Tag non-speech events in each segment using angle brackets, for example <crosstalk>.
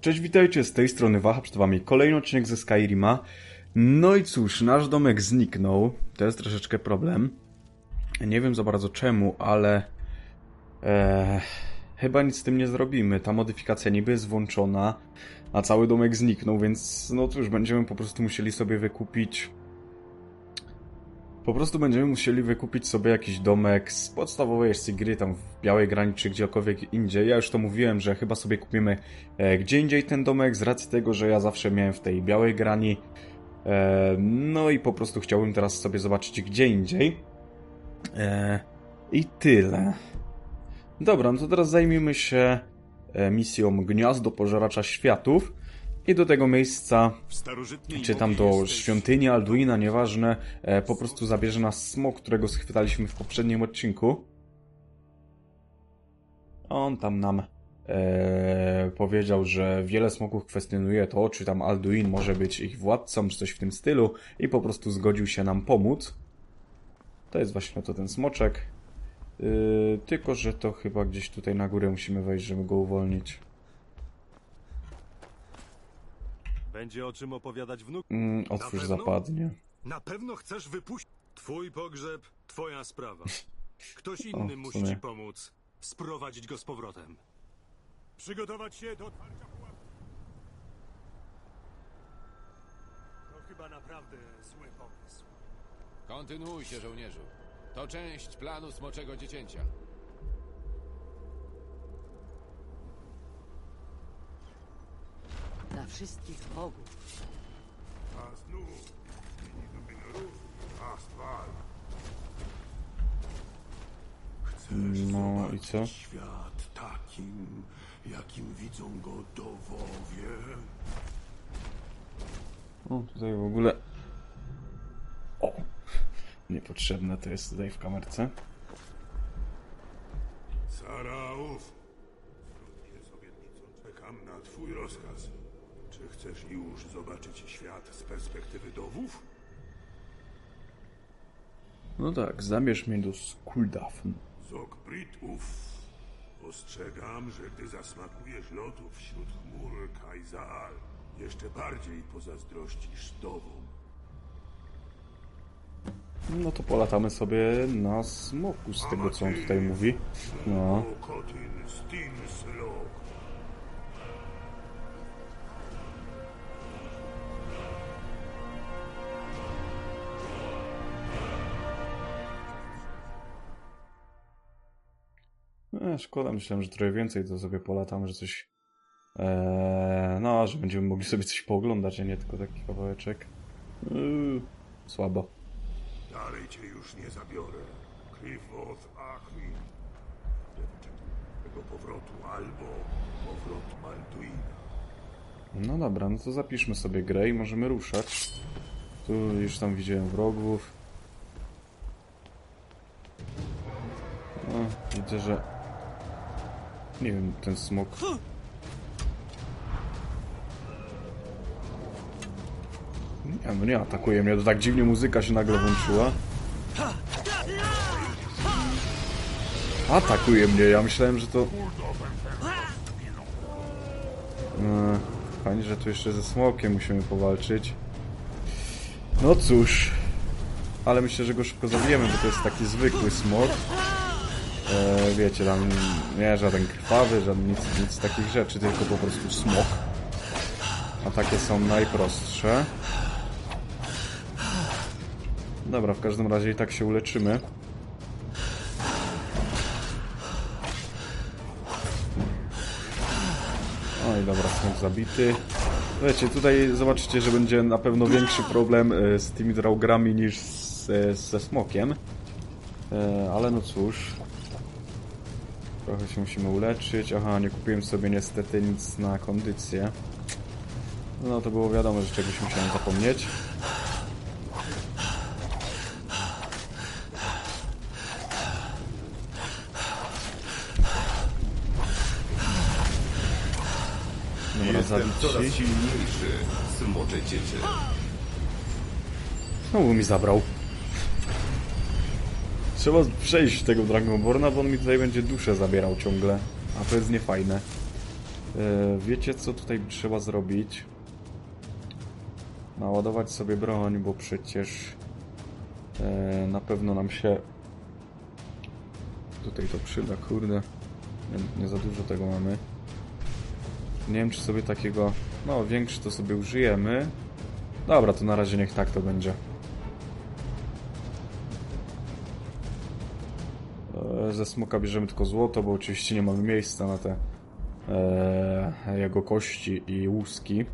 Cześć, witajcie, z tej strony Waha, przed wami kolejny odcinek ze Skyrima. No i cóż, nasz domek zniknął, to jest troszeczkę problem. Nie wiem za bardzo czemu, ale... E, chyba nic z tym nie zrobimy, ta modyfikacja niby jest włączona, a cały domek zniknął, więc no cóż, będziemy po prostu musieli sobie wykupić... Po prostu będziemy musieli wykupić sobie jakiś domek z podstawowej wersji gry, tam w Białej Grani czy gdziekolwiek indziej. Ja już to mówiłem, że chyba sobie kupimy e, gdzie indziej ten domek, z racji tego, że ja zawsze miałem w tej Białej Grani. E, no i po prostu chciałbym teraz sobie zobaczyć gdzie indziej. E, I tyle. Dobra, no to teraz zajmijmy się e, misją Gniazdo Pożeracza Światów. I do tego miejsca czy tam do świątyni Alduina, nieważne, e, po prostu zabierze nas smok, którego schwytaliśmy w poprzednim odcinku. On tam nam e, powiedział, że wiele smoków kwestionuje to, czy tam Alduin może być ich władcą, czy coś w tym stylu i po prostu zgodził się nam pomóc. To jest właśnie to ten smoczek. Yy, tylko, że to chyba gdzieś tutaj na górę musimy wejść, żeby go uwolnić. Będzie o czym opowiadać wnuk. Mm, otwórz pewno? zapadnie. Na pewno chcesz wypuścić. Twój pogrzeb, twoja sprawa. <laughs> Ktoś inny w musi sumie. ci pomóc. Sprowadzić go z powrotem. Przygotować się do otwarcia pułapki. To chyba naprawdę zły pomysł. Kontynuujcie, żołnierzu. To część planu Smoczego Dziecięcia. Wszystkich bogów. A znów No i co? świat takim, jakim widzą go dowowie? O, tutaj w ogóle. O! Niepotrzebne to jest tutaj w kamerce. Saraów, zgodnie z obietnicą czekam na twój rozkaz. Czy chcesz już zobaczyć świat z perspektywy dowów? No tak, zabierz mnie do Skuldafn. Zogbritów. Ostrzegam, że gdy zasmakujesz lotu wśród chmur Kajzaal, jeszcze bardziej pozazdrościsz dowom. No to polatamy sobie na smoku z tego co on tutaj mówi. No. E, szkoda, myślałem, że trochę więcej to sobie polatamy, że coś... Eee, no, że będziemy mogli sobie coś pooglądać, a nie tylko taki kawałeczek. Yy, słabo. Dalej cię już nie zabiorę. Cliffoth Achwin. Tego powrotu albo powrót Malduina. No dobra, no to zapiszmy sobie grę i możemy ruszać. Tu już tam widziałem wrogów. No, widzę, że... Nie wiem, ten smok... Nie, no nie atakuje mnie, to tak dziwnie muzyka się nagle włączyła. Atakuje mnie, ja myślałem, że to... E, Fajnie, że tu jeszcze ze smokiem musimy powalczyć. No cóż. Ale myślę, że go szybko zabijemy, bo to jest taki zwykły smok. E, wiecie, tam nie żaden krwawy, żaden nic, nic takich rzeczy, tylko po prostu smok. A takie są najprostsze. Dobra, w każdym razie i tak się uleczymy. Oj, dobra, smok zabity. Wiecie, tutaj zobaczycie, że będzie na pewno większy problem e, z tymi draugrami niż z, e, ze smokiem. E, Ale no cóż. Trochę się musimy uleczyć. Aha, nie kupiłem sobie niestety nic na kondycję. No to było wiadomo, że czegoś musiałem zapomnieć. Dobra, Jestem zabić coraz ci. silniejszy, smocze dziecię. Znowu mi zabrał. Trzeba przejść tego Dragonborna, bo on mi tutaj będzie duszę zabierał ciągle. A to jest niefajne. E, wiecie co tutaj trzeba zrobić? Naładować sobie broń, bo przecież e, na pewno nam się tutaj to przyda, kurde. Nie, nie za dużo tego mamy. Nie wiem, czy sobie takiego... No, większy to sobie użyjemy. Dobra, to na razie niech tak to będzie. Ze smoka bierzemy tylko złoto, bo oczywiście nie mamy miejsca na te e, jego kości i łuski.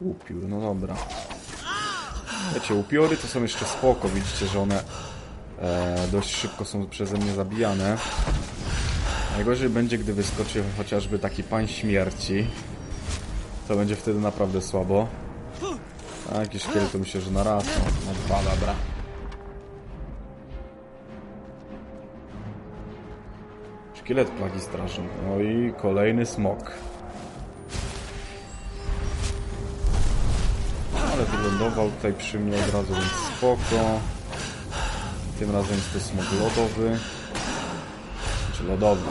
Upiór, no dobra. Wiecie, upiory to są jeszcze spoko, widzicie, że one e, dość szybko są przeze mnie zabijane. Najgorzej będzie, gdy wyskoczy chociażby taki pan śmierci. To będzie wtedy naprawdę słabo. A jakieś szkielety myślę, że na raz, no, na dwa, dobra. Szkielet plagi strażny. No i kolejny smok. Ale wylądował tutaj przy mnie od razu, więc spoko. Tym razem jest to smok lodowy. Czy lodowy.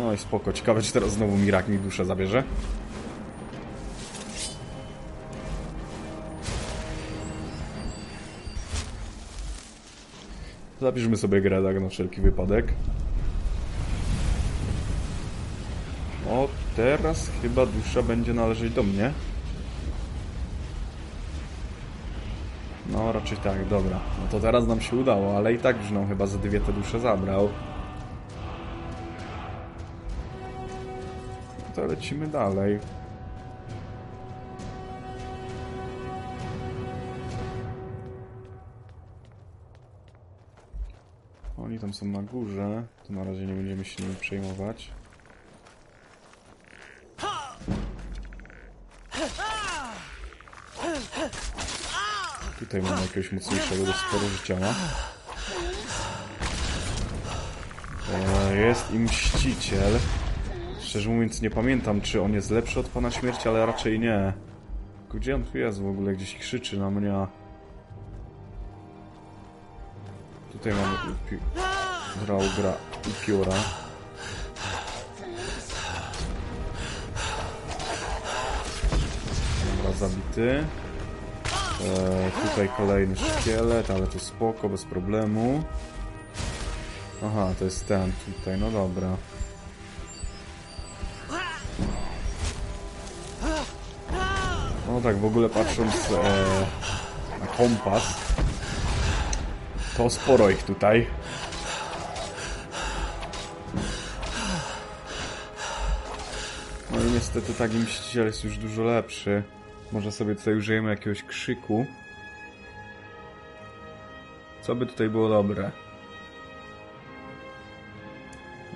No i spoko. Ciekawe, czy teraz znowu Mirak mi duszę zabierze. Zapiszmy sobie grę tak na wszelki wypadek. O, teraz chyba dusza będzie należeć do mnie. No, raczej tak, dobra. No to teraz nam się udało, ale i tak już chyba za dwie te dusze zabrał. To lecimy dalej. Tam są na górze, to na razie nie będziemy się nimi przejmować. Tutaj mamy jakiegoś mocniejszego, bo sporo życia. E, Jest i mściciel. Szczerze mówiąc nie pamiętam, czy on jest lepszy od Pana Śmierci, ale raczej nie. Gdzie on tu jest w ogóle? Gdzieś krzyczy na mnie. Tutaj mamy upi... Draugra upiora. Dobra, zabity. E, tutaj kolejny szkielet, ale to spoko, bez problemu. Aha, to jest ten tutaj, no dobra. No tak, w ogóle patrząc e, na kompas, to sporo ich tutaj. No i niestety taki mściciel jest już dużo lepszy. Może sobie tutaj użyjemy jakiegoś krzyku. Co by tutaj było dobre?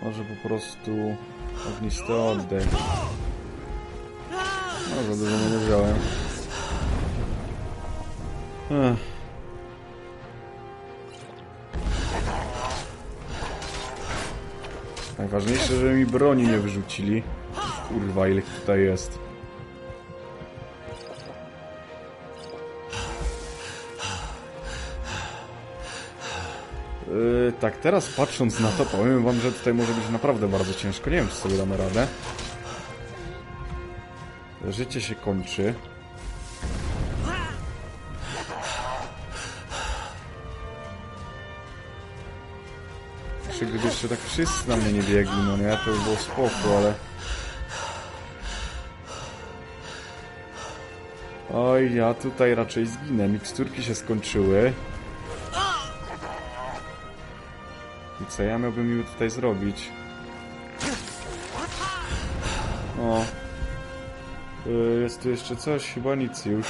Może po prostu ognisty oddech. No, za dużo nie wziąłem. Ech. Najważniejsze, żeby mi broni nie wyrzucili. Kurwa, ile tutaj jest. Yy, tak, teraz patrząc na to, powiem wam, że tutaj może być naprawdę bardzo ciężko. Nie wiem, czy sobie damy radę. Życie się kończy. Gdyby jeszcze tak wszyscy na mnie nie biegli, no nie, to by było spoko, ale... Oj, ja tutaj raczej zginę. Miksturki się skończyły. I co ja miałbym miły tutaj zrobić? O. Y, Jest tu jeszcze coś? Chyba nic już.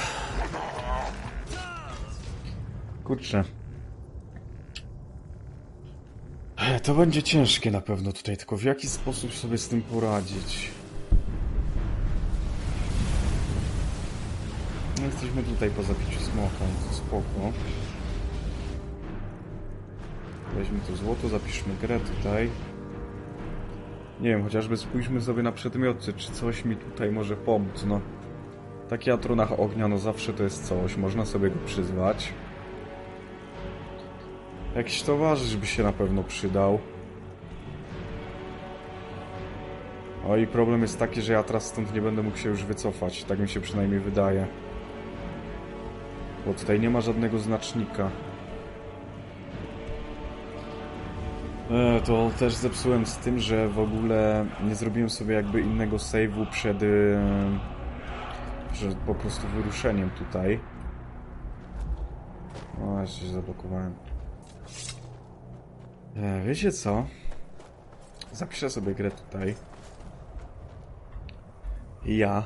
Kurczę. Ech, To będzie ciężkie na pewno tutaj, tylko w jaki sposób sobie z tym poradzić? No jesteśmy tutaj po zabiciu smoka, to spoko. Weźmy to złoto, zapiszmy grę tutaj. Nie wiem, chociażby spójrzmy sobie na przedmioty, czy coś mi tutaj może pomóc, no. Taki atronach ognia, no zawsze to jest coś, można sobie go przyzwać. Jakiś towarzysz by się na pewno przydał. O i problem jest taki, że ja teraz stąd nie będę mógł się już wycofać. Tak mi się przynajmniej wydaje. Bo tutaj nie ma żadnego znacznika. E, to też zepsułem z tym, że w ogóle nie zrobiłem sobie jakby innego save'u przed... Przed po prostu wyruszeniem tutaj. O, ja się zablokowałem. E, wiecie co? Zapiszę sobie grę tutaj. I ja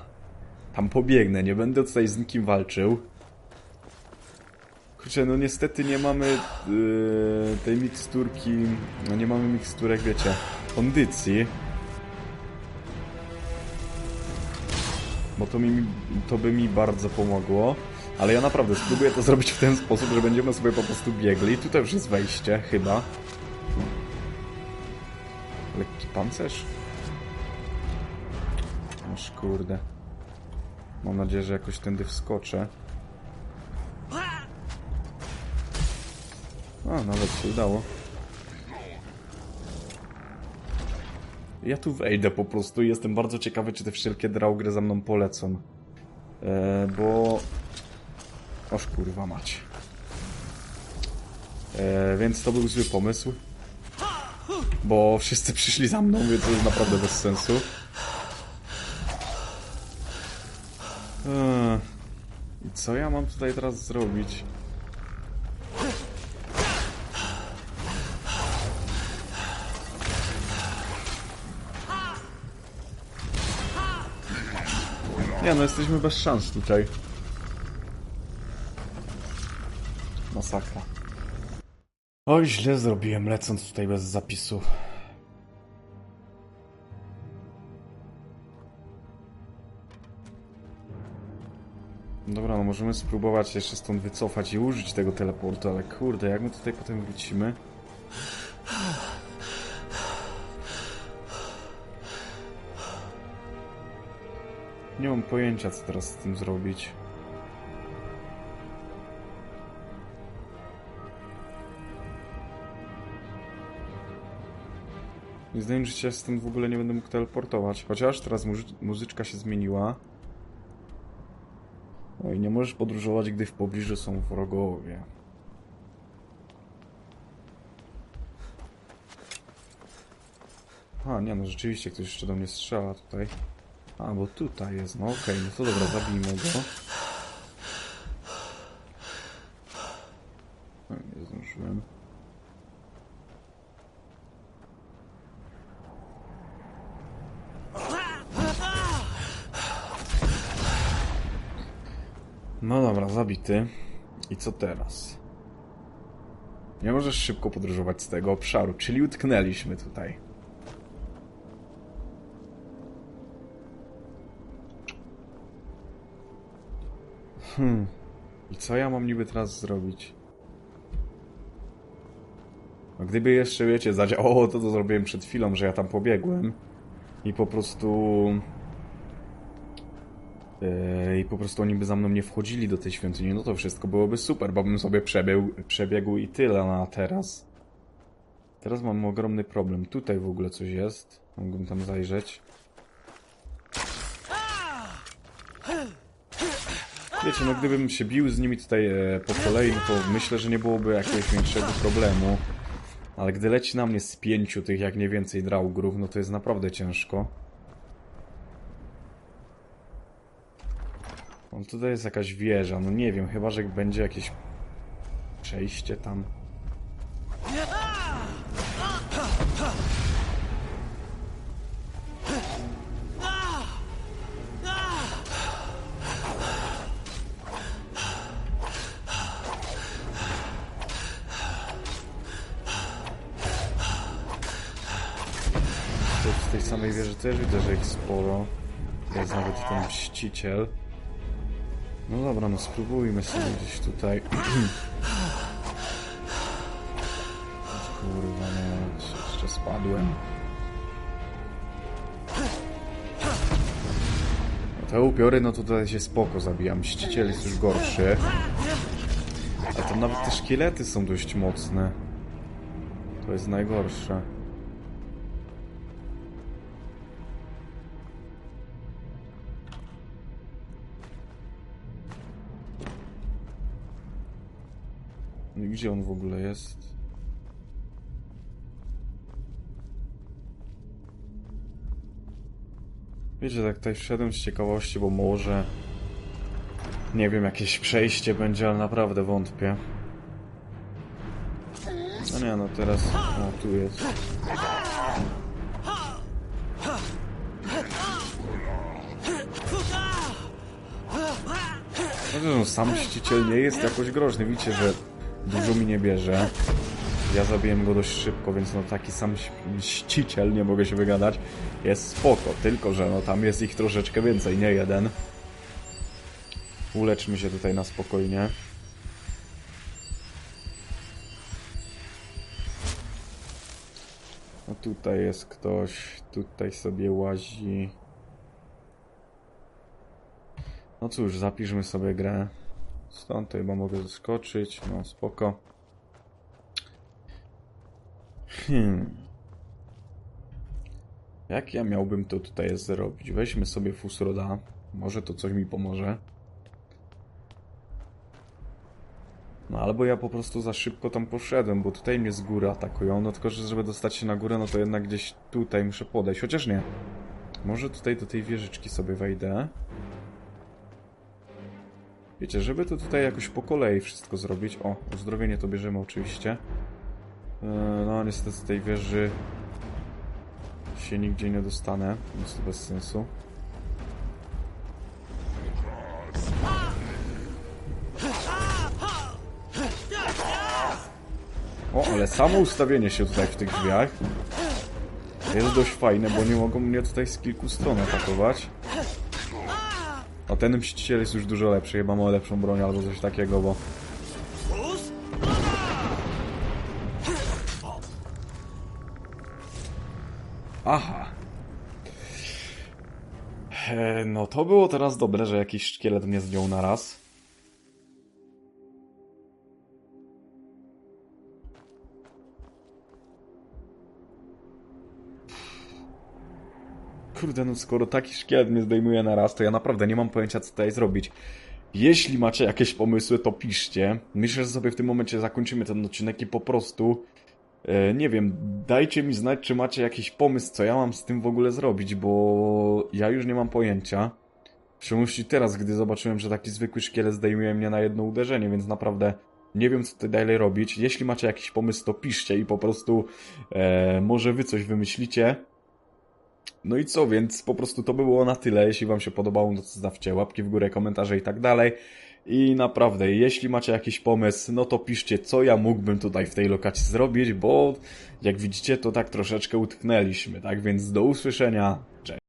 tam pobiegnę, nie będę tutaj z nikim walczył. Kurczę, no niestety nie mamy yy, tej miksturki, no nie mamy miksturek, wiecie, kondycji. Bo to, mi, to by mi bardzo pomogło. Ale ja naprawdę spróbuję to zrobić w ten sposób, że będziemy sobie po prostu biegli. Tutaj już jest wejście, chyba. Lekki pancerz? Aż kurde. Mam nadzieję, że jakoś tędy wskoczę. A, nawet się udało. Ja tu wejdę po prostu jestem bardzo ciekawy, czy te wszelkie draugry za mną polecą. E, bo... Oż kurwa mać. E, więc to był zły pomysł. Bo wszyscy przyszli za mną, więc to jest naprawdę bez sensu. Eee, I co ja mam tutaj teraz zrobić? Nie no, jesteśmy bez szans tutaj. Masakra. Oj, źle zrobiłem lecąc tutaj bez zapisu. Dobra, no możemy spróbować jeszcze stąd wycofać i użyć tego teleportu, ale kurde, jak my tutaj potem wrócimy? Nie mam pojęcia, co teraz z tym zrobić. Mi się, że się stąd w ogóle nie będę mógł teleportować. Chociaż teraz muzy- muzyczka się zmieniła. No i nie możesz podróżować, gdy w pobliżu są wrogowie. A, nie no, rzeczywiście ktoś jeszcze do mnie strzela tutaj. A, bo tutaj jest, no okej, no to dobra, zabijmy go. No, nie zdążyłem. No dobra, zabity. I co teraz? Nie możesz szybko podróżować z tego obszaru, czyli utknęliśmy tutaj. Hmm. I co ja mam niby teraz zrobić? No gdyby jeszcze, wiecie, zadziałało to, co zrobiłem przed chwilą, że ja tam pobiegłem i po prostu... Yy, I po prostu oni by za mną nie wchodzili do tej świątyni, no to wszystko byłoby super, bo bym sobie przebiegł, przebiegł i tyle, no a teraz... Teraz mam ogromny problem. Tutaj w ogóle coś jest. Mógłbym tam zajrzeć. Wiecie, no gdybym się bił z nimi tutaj e, po kolei, no to myślę, że nie byłoby jakiegoś większego problemu. Ale gdy leci na mnie z pięciu tych, jak nie więcej draugrów, no to jest naprawdę ciężko. No tutaj jest jakaś wieża, no nie wiem, chyba, że będzie jakieś przejście tam. Z tej samej wieży też widzę, że ich sporo. Jest nawet ten mściciel. No dobra, no spróbujmy sobie gdzieś tutaj. Kurwa, nie, jeszcze spadłem. No te upiory, no tutaj się spoko zabijam. Mściciel jest już gorszy. A tam nawet te szkielety są dość mocne. To jest najgorsze. Gdzie on w ogóle jest? Wiecie, tak tutaj wszedłem z ciekawości, bo może... Nie wiem, jakieś przejście będzie, ale naprawdę wątpię. No nie, no teraz... O, tu jest. No, sam mściciel nie jest jakoś groźny. Widzicie, że dużo mi nie bierze. Ja zabiłem go dość szybko, więc no taki sam mściciel, nie mogę się wygadać, jest spoko. Tylko, że no tam jest ich troszeczkę więcej, nie jeden. Uleczmy się tutaj na spokojnie. No tutaj jest ktoś, tutaj sobie łazi. No cóż, zapiszmy sobie grę. Stąd to chyba mogę zeskoczyć, no spoko. Hmm. Jak ja miałbym to tutaj zrobić? Weźmy sobie Fusroda. Może to coś mi pomoże. No albo ja po prostu za szybko tam poszedłem, bo tutaj mnie z góry atakują. No tylko, że żeby dostać się na górę, no to jednak gdzieś tutaj muszę podejść. Chociaż nie. Może tutaj do tej wieżyczki sobie wejdę. Wiecie, żeby to tutaj jakoś po kolei wszystko zrobić. O, uzdrowienie to bierzemy oczywiście. Eee, No, niestety z tej wieży się nigdzie nie dostanę, więc to bez sensu. O, ale samo ustawienie się tutaj w tych drzwiach jest dość fajne, bo nie mogą mnie tutaj z kilku stron atakować. A ten mściciel jest już dużo lepszy, chyba ma lepszą broń albo coś takiego, bo... Aha. E, no to było teraz dobre, że jakiś szkielet mnie zdjął na raz. Kurde, no skoro taki szkielet mnie zdejmuje na raz, to ja naprawdę nie mam pojęcia, co tutaj zrobić. Jeśli macie jakieś pomysły, to piszcie. Myślę, że sobie w tym momencie zakończymy ten odcinek i po prostu... E, nie wiem, dajcie mi znać, czy macie jakiś pomysł, co ja mam z tym w ogóle zrobić, bo ja już nie mam pojęcia. W szczególności teraz, gdy zobaczyłem, że taki zwykły szkielet zdejmuje mnie na jedno uderzenie, więc naprawdę nie wiem, co tutaj dalej robić. Jeśli macie jakiś pomysł, to piszcie i po prostu e, może wy coś wymyślicie. No i co, więc po prostu to by było na tyle. Jeśli Wam się podobało, no to zostawcie łapki w górę, komentarze i tak dalej. I naprawdę, jeśli macie jakiś pomysł, no to piszcie, co ja mógłbym tutaj w tej lokacji zrobić, bo jak widzicie, to tak troszeczkę utknęliśmy, tak więc do usłyszenia. Cześć.